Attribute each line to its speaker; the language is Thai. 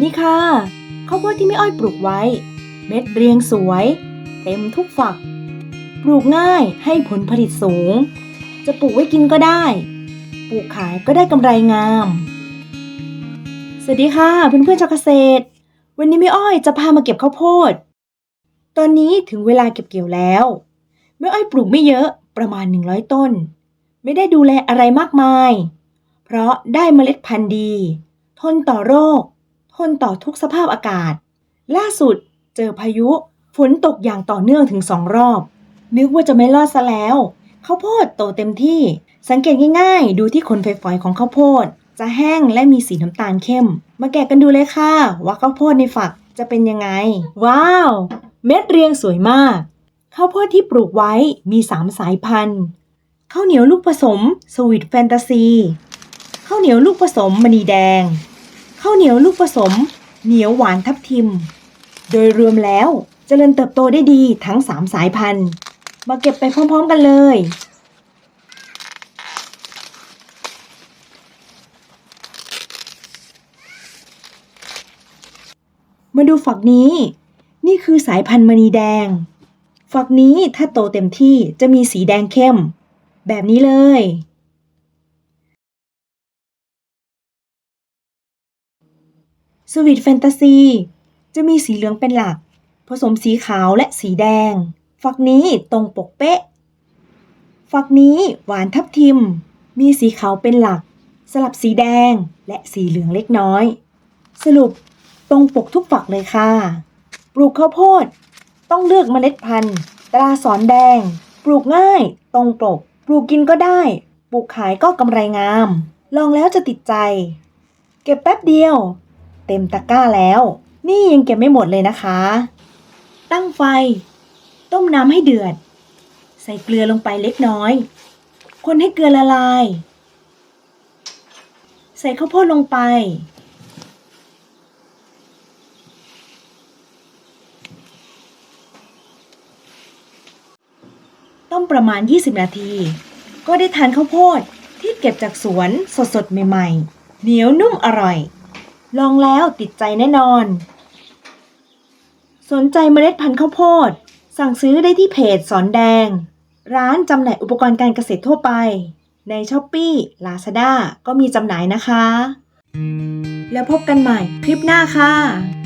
Speaker 1: นี่ค่ะข้าวโพดที่แม่อ้อยปลูกไว้ เม็ดเรียงสวย เต็มทุกฝัก ปลูกง่ายให้ผลผลิตสูง จะปลูกไว้กินก็ได้ ปลูกขายก็ได้กำไรงาม สวัสดีค่ะเพื่อนๆชาวเกษตร วันนี้แม่อ้อยจะพามาเก็บข้าวโพด ตอนนี้ถึงเวลาเก็บเกี่ยวแล้วแม่อ้อยปลูกไม่เยอะประมาณ 100 ต้น ไม่ได้ดูแลอะไรมากมาย เพราะได้เมล็ดพันธุ์ดี ทนต่อโรค ทนต่อทุกสภาพอากาศ ล่าสุดเจอพายุฝนตกอย่างต่อเนื่องถึงสองรอบ นึกว่าจะไม่รอดซะแล้วข้าวโพดโตเต็มที่ สังเกตง่ายๆ ดูที่ขนฝอยๆของข้าวโพด จะแห้งและมีสีน้ำตาลเข้ม มาแกะกันดูเลยค่ะ ว่าข้าวโพดในฝักจะเป็นยังไง ว้าว เม็ดเรียงสวยมากข้าวโพดที่ปลูกไว้มี3สายพันธุ์ข้าวเหนียวลูกผสมสวีทแฟนตาซีข้าวเหนียวลูกผสมมณีแดง ข้าวเหนียวลูกผสม เหนียวหวานทับทิม โดยรวมแล้วเจริญเติบโตได้ดีทั้ง 3 สายพันธุ์ มาเก็บไปพร้อมๆกันเลย มาดูฝักนี้ นี่คือสายพันธุ์มณีแดง ฝักนี้ถ้าโตเต็มที่จะมีสีแดงเข้ม แบบนี้เลย สวีทแฟนตาซี จะมีสีเหลืองเป็นหลัก ผสมสีขาวและสีแดง ฝักนี้ตรงปกเป๊ะ ฝักนี้หวานทับทิม มีสีขาวเป็นหลัก สลับสีแดงและสีเหลืองเล็กน้อย สรุปตรงปกทุกฝักเลยค่ะ ปลูกข้าวโพด ต้องเลือกเมล็ดพันธุ์ ตราสอนแดง ปลูกง่าย ตรงปก ปลูกกินก็ได้ ปลูกขายก็กำไรงาม ลองแล้วจะติดใจ เก็บแป๊บเดียว ต็มตะกร้าแล้ว นี่ยังเก็บไม่หมดเลยนะคะ ตั้งไฟ ต้มน้ำให้เดือด ใส่เกลือลงไปเล็กน้อย คนให้เกลือละลาย ใส่ข้าวโพดลงไป ต้มประมาณ 20 นาที ก็ได้ทานข้าวโพดที่เก็บจากสวนสดๆใหม่ๆ เหนียวนุ่มอร่อย ลองแล้วติดใจแน่นอน สนใจเมล็ดพันธุ์ข้าวโพด สั่งซื้อได้ที่เพจสอนแดง ร้านจำหน่ายอุปกรณ์การเกษตรทั่วไป ในช้อปปี้ลาซาด้าก็มีจำหน่ายนะคะ แล้วพบกันใหม่คลิปหน้าค่ะ